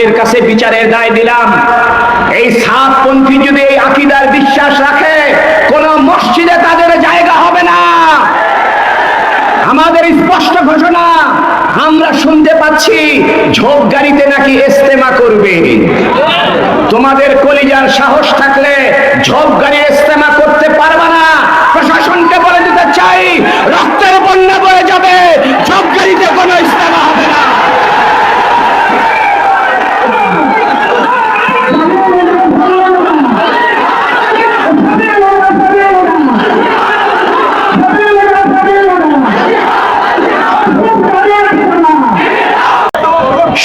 আপনাদের কাছে বিচারের দায় দিলাম। এই সাতপন্থী যদি এই আকিদার বিশ্বাস রাখে, কোন মসজিদে তাদের জায়গা হবে না। আমাদের স্পষ্ট ঘোষণা, আমরা শুনতে পাচ্ছি, ঝোপ গাড়িতে নাকি ইস্তেমা করবে। তোমাদের কলিজার সাহস থাকলে ঝোপ গাড়ি ইস্তেমা করতে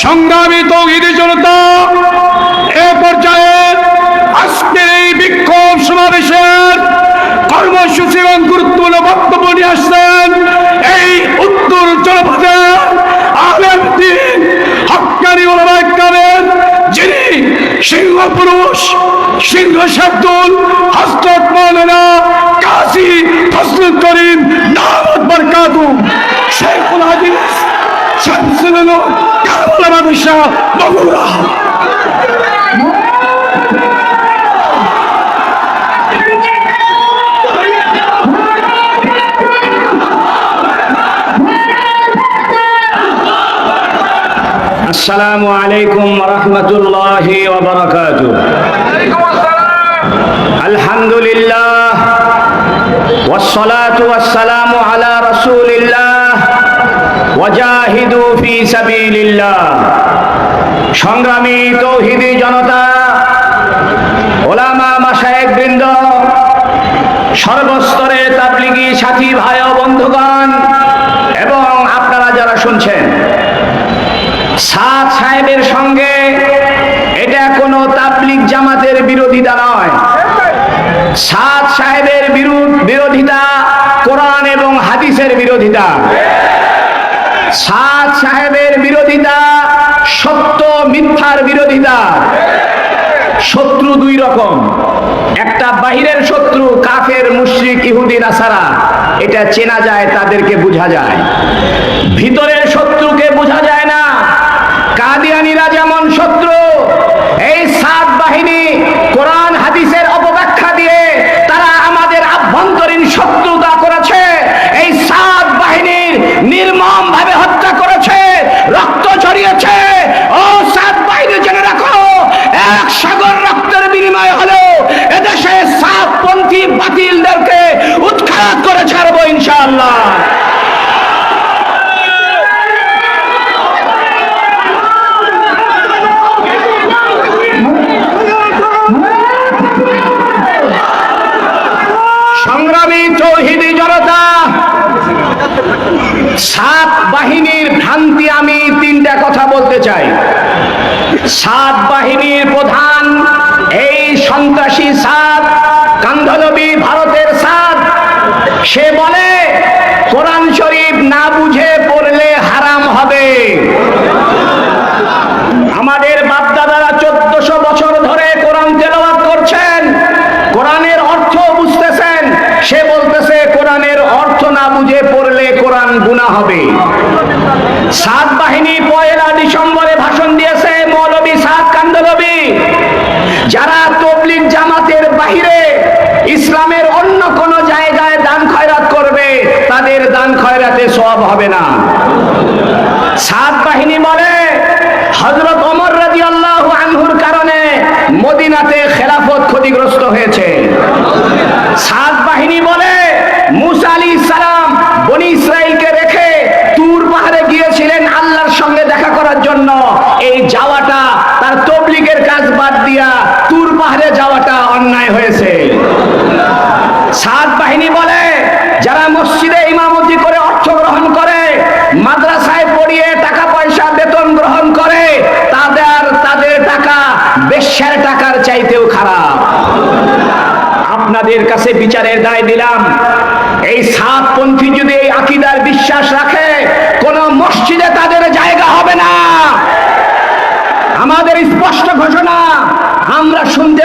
সংগ্রামী তৌহিদি জনতা এ পর্যায়ে আজকের এই বিক্ষোভ সমাবেশের কর্মসূচি এবং গুরুত্বপূর্ণ বক্তব্য নিয়ে আসছেন এই উত্তর হকানি যিনি সিংহ পুরুষ সিংহ হস্তক মৌলানা কাজী ফজলুল করিম شيخ الحديث شمس النور كربلاء مدرسة مغرورة السلام عليكم ورحمة الله وبركاته. الحمد لله والصلاة والسلام على رسول الله ওয়াজাহিদু ফি সাবিলিল্লাহ। সংগ্রামী তৌহিদি জনতা, ওলামা মাসায়েক বৃন্দ, সর্বস্তরে তাবলিগি সাথী ভাই ও বন্ধুগণ, এবং আপনারা যারা শুনছেন, সাদ সাহেবের সঙ্গে এটা কোনো তাবলিগ জামাতের বিরোধিতা নয়। সাদ সাহেবের বিরোধিতা কোরআন এবং হাদিসের বিরোধিতা। সাদ সাহেবের বিরোধিতা সত্য, মিথ্যার বিরোধিতা। শত্রু দুই রকম। একটা বাহিরের শত্রু, কাফের, মুশরিক ইহুদি নাসারা এটা চেনা যায়, তাদেরকে বোঝা যায়। ভিতরের শত্রুকে বোঝা যায় না কাদিয়ানিরা যেমন শত্রু এই সাত বাহিনী কোরআন হাদিসের অপব্যাখ্যা দিয়ে তারা আমাদের আভ্যন্তরীণ শত্রুতা করেছে এই সাত বাহিনীর নির্মম ভাবে হত্যা করেছে রক্ত ঝরিয়েছে ও সাত বাহিনী জেনে রাখো এক সাগর রক্তের বিনিময় হলো এদেশে সাতপন্থী বাতিলদেরকে উৎখাত করে ছাড়বো ইনশাআল্লাহ সংগ্রামী চৌহিদি জনতা সাত বাহিনীর ভ্রান্তি আমি তিনটা কথা বলতে চাই। সাত বাহিনীর প্রধান এই সন্ত্রাসী সাত কান্ধলবি ভারতের সাত। সে বলে, কোরআন শরীফ না বুঝে পড়লে হারাম হবে আমাদের বাপদাদারা চোদ্দশো বছর ধরে কোরআন তেলাওয়াত করছেন কোরআনের অর্থ বুঝতেছেন সে বলতেছে কোরআনের অর্থ না বুঝে পড়লে কোরআন গুনাহ হবে সাত বাহিনী পয়লা ডিসেম্বরে ভাষণ দিয়েছে মৌলবী সাত কান্দলবী যারা তবলিগ জামাতের বাহিরে ইসলামের অন্য কোন জায়গায় দান খয়রাত করবে, তাদের দান খয়রাতে সব হবে না। সাত বাহিনী বলে হজরত অমর রাজি আল্লাহ আনহুর কারণে মদিনাতে খেলাফত ক্ষতিগ্রস্ত হয়েছে। সাত বাহিনী বলে, মুসা আলী সালাম বনি ইসরায়েলকে রেখে তুর পাহাড়ে গিয়েছিলেন আল্লাহর সঙ্গে দেখা করার জন্য। এই যাওয়াটা তার তবলিগের কাজ বাদ দিয়া তুর পাহাড়ে হয়েছে সাত বাহিনী বলে, যারা মসজিদে ইমামতি করে অর্থ গ্রহণ করে, মাদ্রাসায় পড়িয়ে টাকা পয়সা বেতন গ্রহণ করে, তাদের তাদের টাকা বেশ্যার টাকার চাইতেও খারাপ। আপনাদের কাছে বিচারের দায় দিলাম। এই সাতপন্থী যদি এই আকিদার বিশ্বাস রাখে, কোন মসজিদে তাদের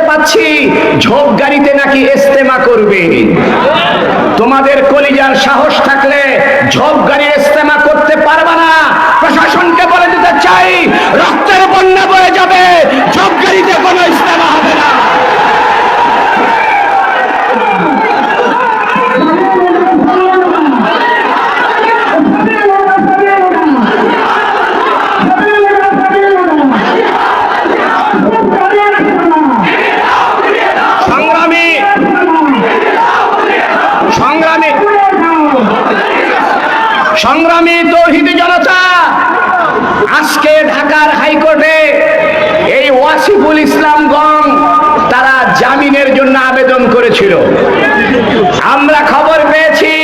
শুনতে পাচ্ছি, ঝোপ গাড়িতে নাকি ইস্তেমা করবে। তোমাদের কলিজার সাহস থাকলে ঝোপ গাড়ি ইস্তেমা করতে পারবা না। প্রশাসনকে বলে দিতে চাই, রক্তের বন্যা বয়ে যাবে, ঝোপ গাড়িতে কোনো ইস্তেমা ওয়াসিফুল ইসলাম গং তারা জামিনের জন্য আবেদন করেছিল। আমরা খবর পেয়েছি,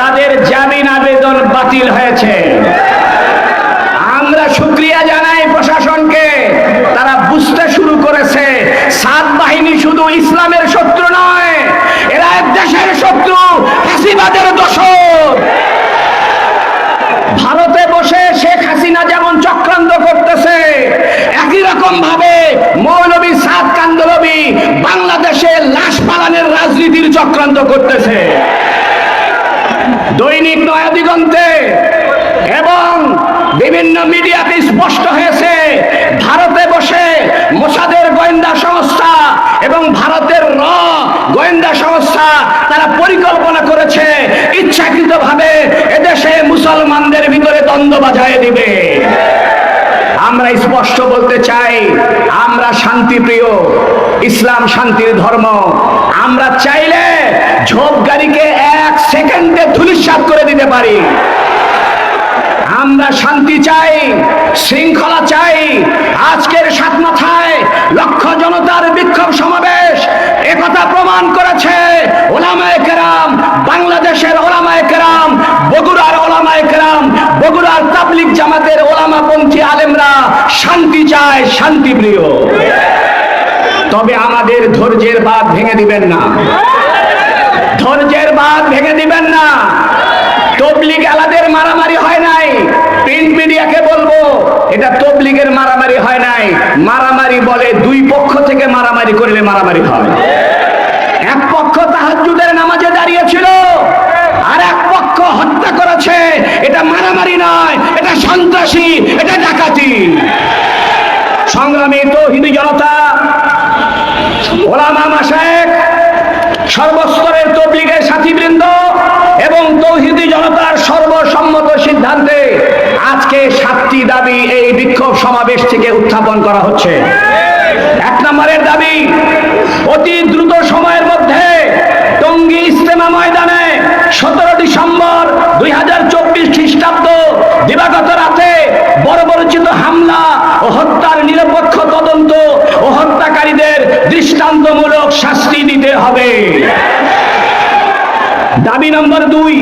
তাদের জামিন আবেদন বাতিল হয়েছে। আমরা শুক্রিয়া জানাই প্রশাসনকে, তারা বুঝতে শুরু করেছে, সাত বাহিনী শুধু ইসলামের শত্রু নয়, এরা দেশের শত্রু, ফাঁসিবাদের দোষর। ভারতে বসে শেখ হাসিনা যেমন চক্রান্ত করতেছে, একই রকম ভাবে মৌলবী সাদ কান্দলবী বাংলাদেশে লাশ পালানের রাজনীতির চক্রান্ত করতেছে। দৈনিক নয়াদিগন্তে এবং বিভিন্ন মিডিয়াতে স্পষ্ট হয়েছে, ভারতে বসে মোসাদের গোয়েন্দা সংস্থা এবং ভারতের র গোয়েন্দা সংস্থা তারা পরিকল্পনা করেছে, ইচ্ছাকৃতভাবে এদেশে মুসলমানদের ভিতরে দ্বন্দ্ব বাজায় দিবে। আমরা স্পষ্ট বলতে চাই আমরা শান্তিপ্রিয়, ইসলাম শান্তির ধর্ম। আমরা চাইলে ঝোপ গাড়িকে এক সেকেন্ডে ধুলিসাৎ করে দিতে পারি। আমরা শান্তি চাই, শৃঙ্খলা চাই। আজকের সাত মাথায় লক্ষ জনতার বিক্ষোভ সমাবেশ একথা প্রমাণ করেছে ওলামায়ে কেরাম, বাংলাদেশের ওলামায়ে কেরাম, বগুড়ার ওলামায়ে কেরাম, বগুড়ার তাবলিক জামাতের ওলামাপন্থী আলেমরা শান্তি চায় শান্তি প্রিয় তবে আমাদের ধৈর্যের বাঁধ ভেঙে দিবেন না। ধৈর্যের বাঁধ ভেঙে দিবেন না। তবলিগ আলাদের মারামারি হয় নাই। প্রিন্ট মিডিয়াকে বলব, এটা তবলিগের মারামারি হয় নাই। মারামারি বলে দুই পক্ষ থেকে মারামারি করলে মারামারি হয়। এক পক্ষ তাহাজ্জুদের নামাজে দাঁড়িয়েছিল, আর এক পক্ষ হত্যা করেছে। এটা মারামারি নয়, এটা সন্ত্রাসী, এটা ডাকাতি। সংগ্রামী তো হিন্দু জনতা সর্বস্তরের তবলিগের সাথীবৃন্দ এবং তৌহিদি জনতার সর্বসম্মত সিদ্ধান্তে আজকে সাতটি দাবি এই বিক্ষোভ সমাবেশ থেকে উত্থাপন করা হচ্ছে। এক নম্বরের দাবি, অতি দ্রুত সময়ের মধ্যে টঙ্গী ইস্তেমা ময়দানে সতেরো ডিসেম্বর দুই হাজার চব্বিশ খ্রিস্টাব্দ দিবাগত রাতে বর্বরচিত হামলা ও হত্যার নিরপেক্ষ তদন্ত ও হত্যাকারীদের দৃষ্টান্তমূলক শাস্তি দিতে হবে। দাবি নম্বর দুই,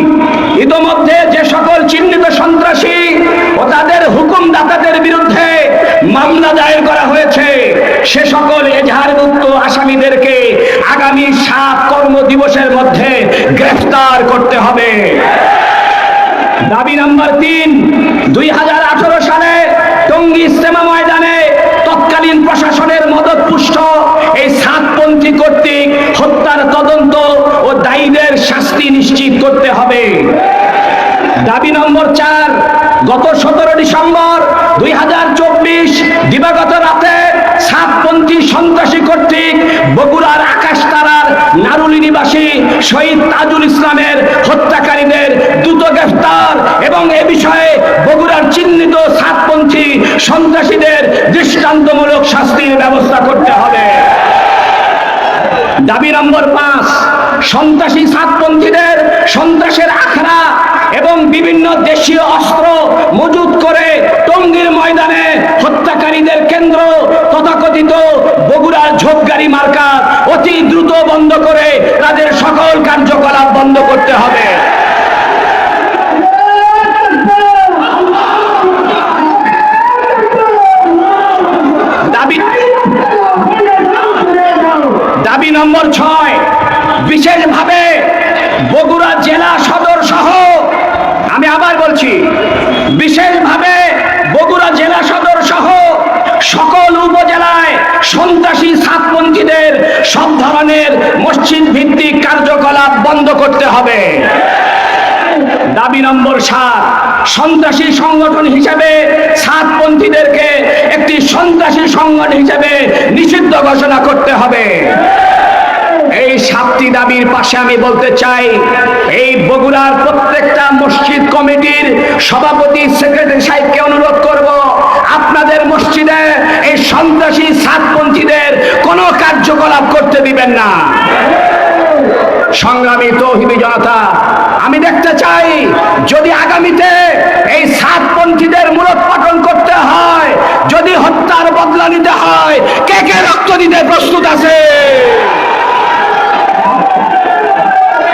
ইতোমধ্যে যে সকল চিহ্নিত সন্ত্রাসী ও তাদের হুকুমদাতাদের বিরুদ্ধে মামলা দায়ের করা হয়েছে, সে সকল এজাহারভুক্ত আসামিদেরকে আগামী সাত কর্মদিবসের মধ্যে গ্রেফতার করতে হবে। দাবি নম্বর তিন, দুই হাজার আঠারো সালে টঙ্গী ইস্তেমা ময়দানে তৎকালীন প্রশাসনের মদত পুষ্ট এই সাতপন্থী কর্তৃক হত্যার তদন্ত ও দায়ীদের শাস্তি নিশ্চিত করতে হবে দাবি নম্বর চার, গত সতেরো ডিসেম্বর দুই হাজার চব্বিশ, দিবাগত রাতে সাতপন্থী সন্ত্রাসী কর্তৃক বগুড়ার আকাশ তারার নারুলি নিবাসী শহীদ তাজুল ইসলামের হত্যাকারীদের দ্রুত গ্রেফতার এবং এ বিষয়ে বগুড়ার চিহ্নিত সাতপন্থী সন্ত্রাসীদের দৃষ্টান্তমূলক শাস্তির ব্যবস্থা করতে হবে। দাবি নম্বর পাঁচ, সন্ত্রাসী সাতপন্থীদের সন্ত্রাসের আখড়া এবং বিভিন্ন দেশীয় অস্ত্র মজুত করে টঙ্গীর ময়দানে হত্যাকারীদের কেন্দ্র তথাকথিত বগুড়ার ঝোপগাড়ি মার্কা অতি দ্রুত বন্ধ করে তাদের সকল কার্যকলাপ বন্ধ করতে হবে। দাবি নম্বর ছয়, বিশেষভাবে বগুড়া জেলা সদর বলছি, বিশেষভাবে বগুড়া জেলা সদর সহ সকল উপজেলায় সন্ত্রাসী সাতপন্থীদের সব ধরনের মসজিদ ভিত্তিক কার্যকলাপ বন্ধ করতে হবে। দাবি নম্বর সাত, সন্ত্রাসী সংগঠন হিসেবে সাতপন্থীদেরকে একটি সন্ত্রাসী সংগঠন হিসেবে নিষিদ্ধ ঘোষণা করতে হবে। এই সাতটি দাবির পাশে আমি বলতে চাই, এই বগুড়ার প্রত্যেকটা মসজিদ কমিটির সভাপতি, সেক্রেটারি সাহেবকে অনুরোধ করব, আপনাদের মসজিদে এই সন্ত্রাসী সাতপন্থীদের কোনো কার্যকলাপ করতে দিবেন না। সংগ্রামী তৌহিদি জনতা, আমি দেখতে চাই, যদি আগামীতে এই সাতপন্থীদের মূলোৎপাটন করতে হয়, যদি হত্যার বদলা নিতে হয়, কে কে রক্ত দিতে প্রস্তুত আছে? Yeah.